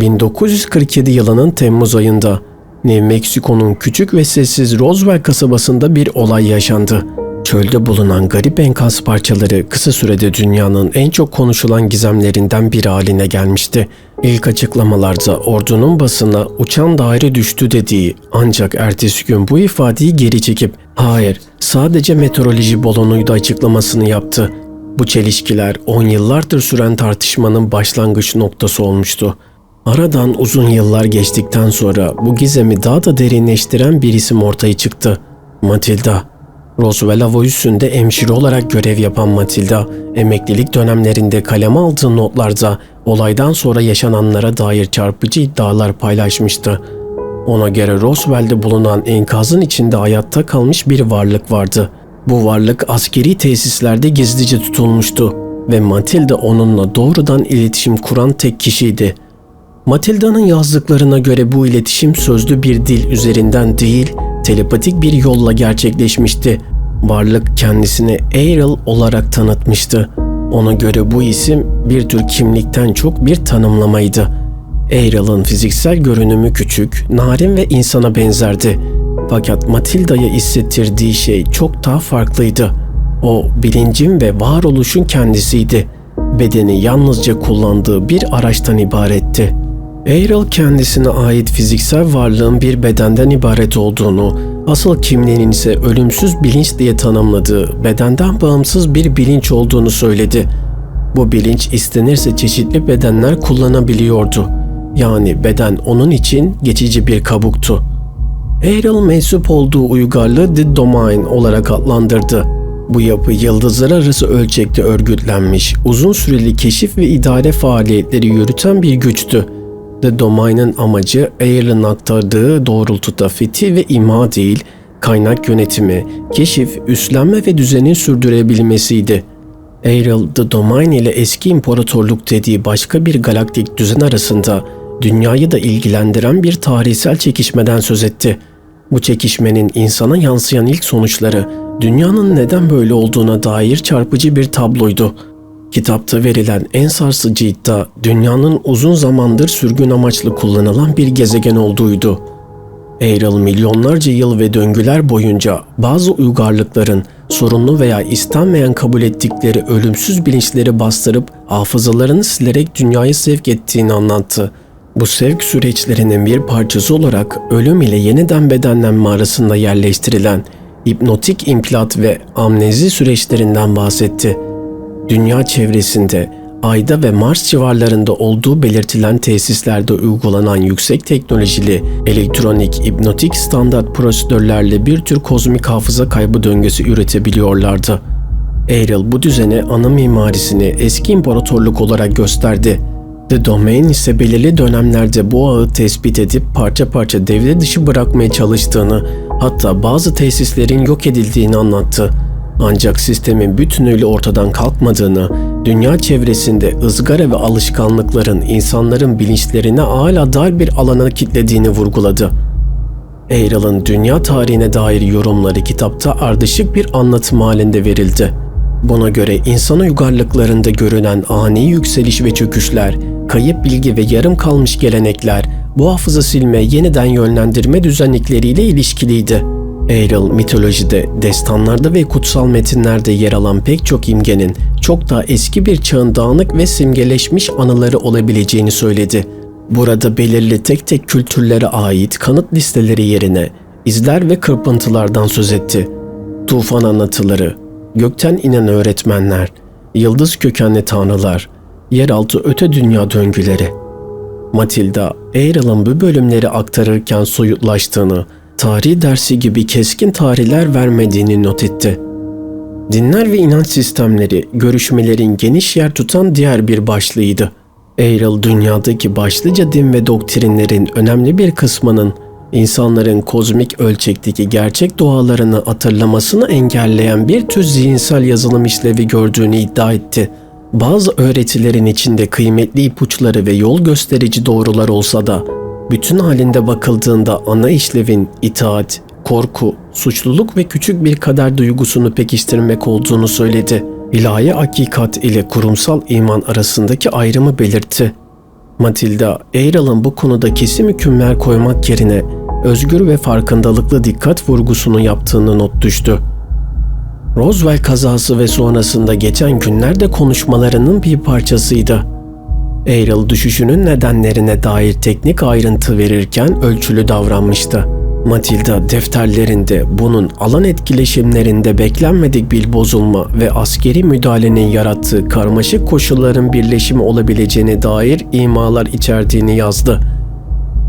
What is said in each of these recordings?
1947 yılının Temmuz ayında New Mexico'nun küçük ve sessiz Roswell kasabasında bir olay yaşandı. Çölde bulunan garip enkaz parçaları kısa sürede dünyanın en çok konuşulan gizemlerinden biri haline gelmişti. İlk açıklamalarda ordunun basına uçan daire düştü dediği ancak ertesi gün bu ifadeyi geri çekip hayır sadece meteoroloji balonuydu açıklamasını yaptı. Bu çelişkiler 10 yıllardır süren tartışmanın başlangıç noktası olmuştu. Aradan uzun yıllar geçtikten sonra bu gizemi daha da derinleştiren bir isim ortaya çıktı. Matilda. Roswell Hava Üssü'nde olarak görev yapan Matilda, emeklilik dönemlerinde kaleme aldığı notlarda olaydan sonra yaşananlara dair çarpıcı iddialar paylaşmıştı. Ona göre Roswell'de bulunan enkazın içinde hayatta kalmış bir varlık vardı. Bu varlık askeri tesislerde gizlice tutulmuştu ve Matilda onunla doğrudan iletişim kuran tek kişiydi. Matilda'nın yazdıklarına göre bu iletişim sözlü bir dil üzerinden değil, telepatik bir yolla gerçekleşmişti. Varlık kendisini Ariel olarak tanıtmıştı. Ona göre bu isim bir tür kimlikten çok bir tanımlamaydı. Ariel'ın fiziksel görünümü küçük, narin ve insana benzerdi. Fakat Matilda'ya hissettirdiği şey çok daha farklıydı. O bilincin ve varoluşun kendisiydi. Bedeni yalnızca kullandığı bir araçtan ibaretti. Ariel kendisine ait fiziksel varlığın bir bedenden ibaret olduğunu, asıl kimliğinin ise ölümsüz bilinç diye tanımladığı bedenden bağımsız bir bilinç olduğunu söyledi. Bu bilinç istenirse çeşitli bedenler kullanabiliyordu. Yani beden onun için geçici bir kabuktu. Ariel mensup olduğu uygarlığı The Domain olarak adlandırdı. Bu yapı yıldızlar arası ölçekte örgütlenmiş, uzun süreli keşif ve idare faaliyetleri yürüten bir güçtü. The Domain'ın amacı Ariel'ın aktardığı doğrultuda fethi ve imha değil, kaynak yönetimi, keşif, üstlenme ve düzenin sürdürebilmesiydi. Ariel, The Domain ile eski imparatorluk dediği başka bir galaktik düzen arasında dünyayı da ilgilendiren bir tarihsel çekişmeden söz etti. Bu çekişmenin insana yansıyan ilk sonuçları dünyanın neden böyle olduğuna dair çarpıcı bir tabloydu. Kitapta verilen en sarsıcı iddia dünyanın uzun zamandır sürgün amaçlı kullanılan bir gezegen olduğuydu. Ariel milyonlarca yıl ve döngüler boyunca bazı uygarlıkların sorunlu veya istenmeyen kabul ettikleri ölümsüz bilinçleri bastırıp hafızalarını silerek dünyayı sevk ettiğini anlattı. Bu sevk süreçlerinin bir parçası olarak ölüm ile yeniden bedenlenme arasında yerleştirilen hipnotik implant ve amnezi süreçlerinden bahsetti. Dünya çevresinde Ay'da ve Mars civarlarında olduğu belirtilen tesislerde uygulanan yüksek teknolojili elektronik hipnotik standart prosedürlerle bir tür kozmik hafıza kaybı döngüsü üretebiliyorlardı. Ariel bu düzene ana mimarisini eski imparatorluk olarak gösterdi. The Domain ise belirli dönemlerde bu ağı tespit edip parça parça devre dışı bırakmaya çalıştığını, hatta bazı tesislerin yok edildiğini anlattı. Ancak sistemin bütünüyle ortadan kalkmadığını, dünya çevresinde ızgara ve alışkanlıkların insanların bilinçlerine hala dar bir alana kitlediğini vurguladı. Ariel'ın dünya tarihine dair yorumları kitapta ardışık bir anlatım halinde verildi. Buna göre insan uygarlıklarında görünen ani yükseliş ve çöküşler, kayıp bilgi ve yarım kalmış gelenekler, bu hafıza silme, yeniden yönlendirme düzenlikleriyle ilişkiliydi. Ariel mitolojide, destanlarda ve kutsal metinlerde yer alan pek çok imgenin çok daha eski bir çağın dağınık ve simgeleşmiş anıları olabileceğini söyledi. Burada belirli tek tek kültürlere ait kanıt listeleri yerine izler ve kırpıntılardan söz etti. Tufan anlatıları, gökten inen öğretmenler, yıldız kökenli tanrılar, yeraltı öte dünya döngüleri. Matilda, Ariel'ın bu bölümleri aktarırken soyutlaştığını, tarih dersi gibi keskin tarihler vermediğini not etti. Dinler ve inanç sistemleri görüşmelerin geniş yer tutan diğer bir başlığıydı. Ariel dünyadaki başlıca din ve doktrinlerin önemli bir kısmının insanların kozmik ölçekteki gerçek doğalarını hatırlamasını engelleyen bir tür zihinsel yazılım işlevi gördüğünü iddia etti. Bazı öğretilerin içinde kıymetli ipuçları ve yol gösterici doğrular olsa da bütün halinde bakıldığında ana işlevin itaat, korku, suçluluk ve küçük bir kader duygusunu pekiştirmek olduğunu söyledi. İlahi hakikat ile kurumsal iman arasındaki ayrımı belirtti. Matilda, Ayrıl'ın bu konuda kesin hükümler koymak yerine özgür ve farkındalıklı dikkat vurgusunu yaptığını not düştü. Roswell kazası ve sonrasında geçen günlerde konuşmalarının bir parçasıydı. Ayrıl düşüşünün nedenlerine dair teknik ayrıntı verirken ölçülü davranmıştı. Matilda defterlerinde bunun alan etkileşimlerinde beklenmedik bir bozulma ve askeri müdahalenin yarattığı karmaşık koşulların birleşimi olabileceğine dair imalar içerdiğini yazdı.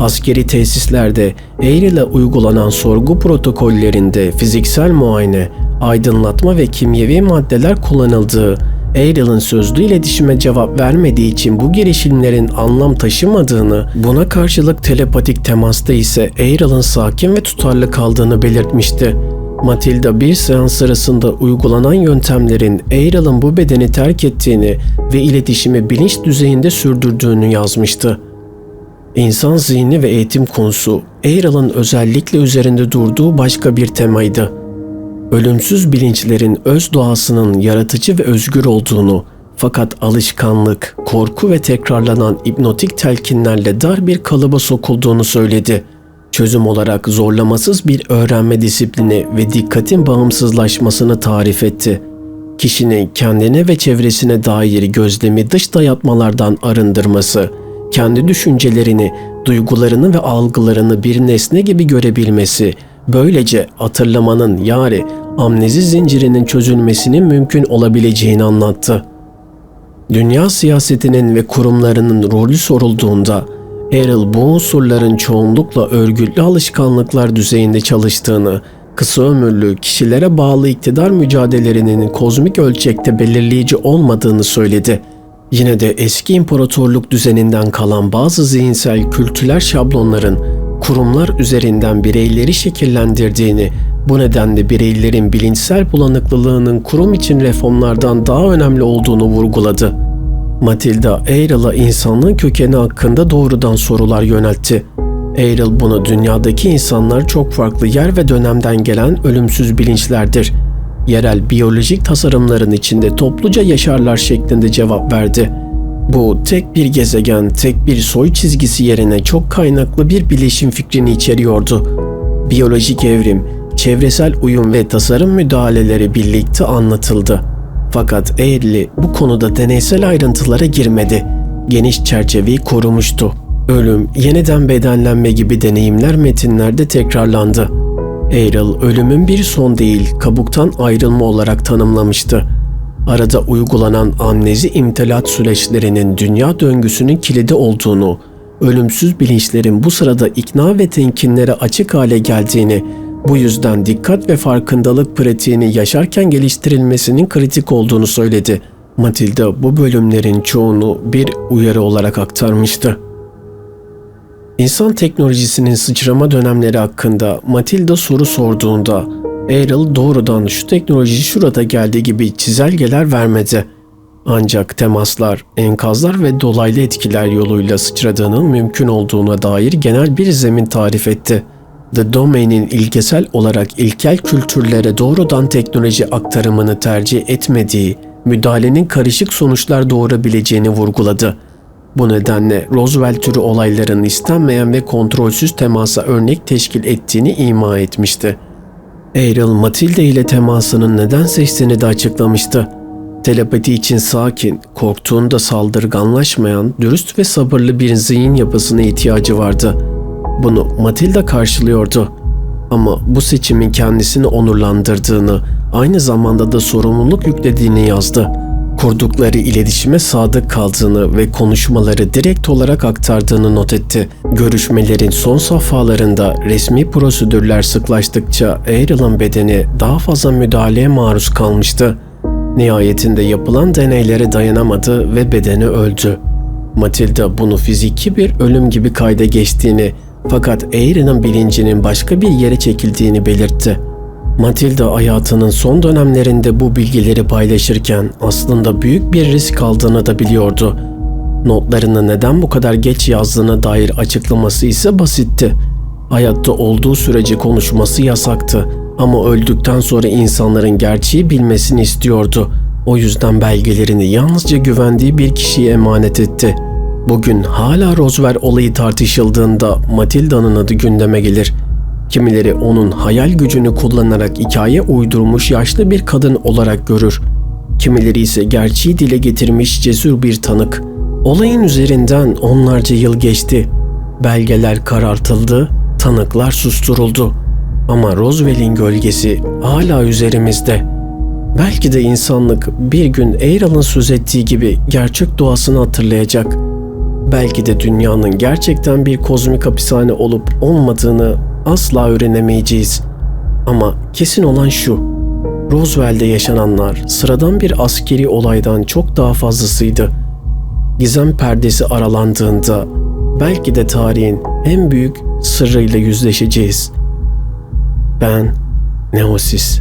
Askeri tesislerde Eyril'e uygulanan sorgu protokollerinde fiziksel muayene, aydınlatma ve kimyevi maddeler kullanıldığı, Eyril'in sözlü iletişime cevap vermediği için bu girişimlerin anlam taşımadığını, buna karşılık telepatik temasta ise Eyril'in sakin ve tutarlı kaldığını belirtmişti. Matilda bir seans sırasında uygulanan yöntemlerin Eyril'in bu bedeni terk ettiğini ve iletişimi bilinç düzeyinde sürdürdüğünü yazmıştı. İnsan zihni ve eğitim konusu Eyril'in özellikle üzerinde durduğu başka bir temaydı ölümsüz bilinçlerin öz doğasının yaratıcı ve özgür olduğunu fakat alışkanlık, korku ve tekrarlanan hipnotik telkinlerle dar bir kalıba sokulduğunu söyledi. Çözüm olarak zorlamasız bir öğrenme disiplini ve dikkatin bağımsızlaşmasını tarif etti. Kişinin kendine ve çevresine dair gözlemi dış dayatmalardan arındırması, kendi düşüncelerini, duygularını ve algılarını bir nesne gibi görebilmesi, böylece hatırlamanın yani amnezi zincirinin çözülmesinin mümkün olabileceğini anlattı. Dünya siyasetinin ve kurumlarının rolü sorulduğunda Errol bu unsurların çoğunlukla örgütlü alışkanlıklar düzeyinde çalıştığını, kısa ömürlü, kişilere bağlı iktidar mücadelelerinin kozmik ölçekte belirleyici olmadığını söyledi. Yine de eski imparatorluk düzeninden kalan bazı zihinsel kültürel şablonların kurumlar üzerinden bireyleri şekillendirdiğini, bu nedenle bireylerin bilinçsel bulanıklılığının kurum için reformlardan daha önemli olduğunu vurguladı. Matilda Eyril'a insanlığın kökeni hakkında doğrudan sorular yöneltti. Eyril bunu dünyadaki insanlar çok farklı yer ve dönemden gelen ölümsüz bilinçlerdir. Yerel biyolojik tasarımların içinde topluca yaşarlar şeklinde cevap verdi. Bu tek bir gezegen, tek bir soy çizgisi yerine çok kaynaklı bir bileşim fikrini içeriyordu. Biyolojik evrim, çevresel uyum ve tasarım müdahaleleri birlikte anlatıldı. Fakat Eğrili bu konuda deneysel ayrıntılara girmedi. Geniş çerçeveyi korumuştu. Ölüm, yeniden bedenlenme gibi deneyimler metinlerde tekrarlandı. Eyril, ölümün bir son değil, kabuktan ayrılma olarak tanımlamıştı. Arada uygulanan amnezi imtilat süreçlerinin dünya döngüsünün kilidi olduğunu, ölümsüz bilinçlerin bu sırada ikna ve tenkinlere açık hale geldiğini bu yüzden dikkat ve farkındalık pratiğini yaşarken geliştirilmesinin kritik olduğunu söyledi. Matilda bu bölümlerin çoğunu bir uyarı olarak aktarmıştı. İnsan teknolojisinin sıçrama dönemleri hakkında Matilda soru sorduğunda Errol doğrudan şu teknoloji şurada geldiği gibi çizelgeler vermedi. Ancak temaslar, enkazlar ve dolaylı etkiler yoluyla sıçradığının mümkün olduğuna dair genel bir zemin tarif etti.'' The Domain'in ilkesel olarak ilkel kültürlere doğrudan teknoloji aktarımını tercih etmediği, müdahalenin karışık sonuçlar doğurabileceğini vurguladı. Bu nedenle Roswell türü olayların istenmeyen ve kontrolsüz temasa örnek teşkil ettiğini ima etmişti. Errol Matilda ile temasının neden seçtiğini de açıklamıştı. Telepati için sakin, korktuğunda saldırganlaşmayan, dürüst ve sabırlı bir zihin yapısına ihtiyacı vardı.'' Bunu Matilda karşılıyordu. Ama bu seçimin kendisini onurlandırdığını, aynı zamanda da sorumluluk yüklediğini yazdı. Kurdukları iletişime sadık kaldığını ve konuşmaları direkt olarak aktardığını not etti. Görüşmelerin son safhalarında resmi prosedürler sıklaştıkça Aaron'ın bedeni daha fazla müdahaleye maruz kalmıştı. Nihayetinde yapılan deneylere dayanamadı ve bedeni öldü. Matilda bunu fiziki bir ölüm gibi kayda geçtiğini fakat Airy'nin bilincinin başka bir yere çekildiğini belirtti. Matilda hayatının son dönemlerinde bu bilgileri paylaşırken aslında büyük bir risk aldığını da biliyordu. Notlarını neden bu kadar geç yazdığına dair açıklaması ise basitti. Hayatta olduğu sürece konuşması yasaktı ama öldükten sonra insanların gerçeği bilmesini istiyordu. O yüzden belgelerini yalnızca güvendiği bir kişiye emanet etti.'' Bugün hala Roswell olayı tartışıldığında Matilda'nın adı gündeme gelir. Kimileri onun hayal gücünü kullanarak hikaye uydurmuş yaşlı bir kadın olarak görür. Kimileri ise gerçeği dile getirmiş cesur bir tanık. Olayın üzerinden onlarca yıl geçti. Belgeler karartıldı, tanıklar susturuldu. Ama Roswell'in gölgesi hala üzerimizde. Belki de insanlık bir gün Eyral'ın söz ettiği gibi gerçek doğasını hatırlayacak. Belki de dünyanın gerçekten bir kozmik hapishane olup olmadığını asla öğrenemeyeceğiz. Ama kesin olan şu. Roswell'de yaşananlar sıradan bir askeri olaydan çok daha fazlasıydı. Gizem perdesi aralandığında belki de tarihin en büyük sırrıyla yüzleşeceğiz. Ben Neosis.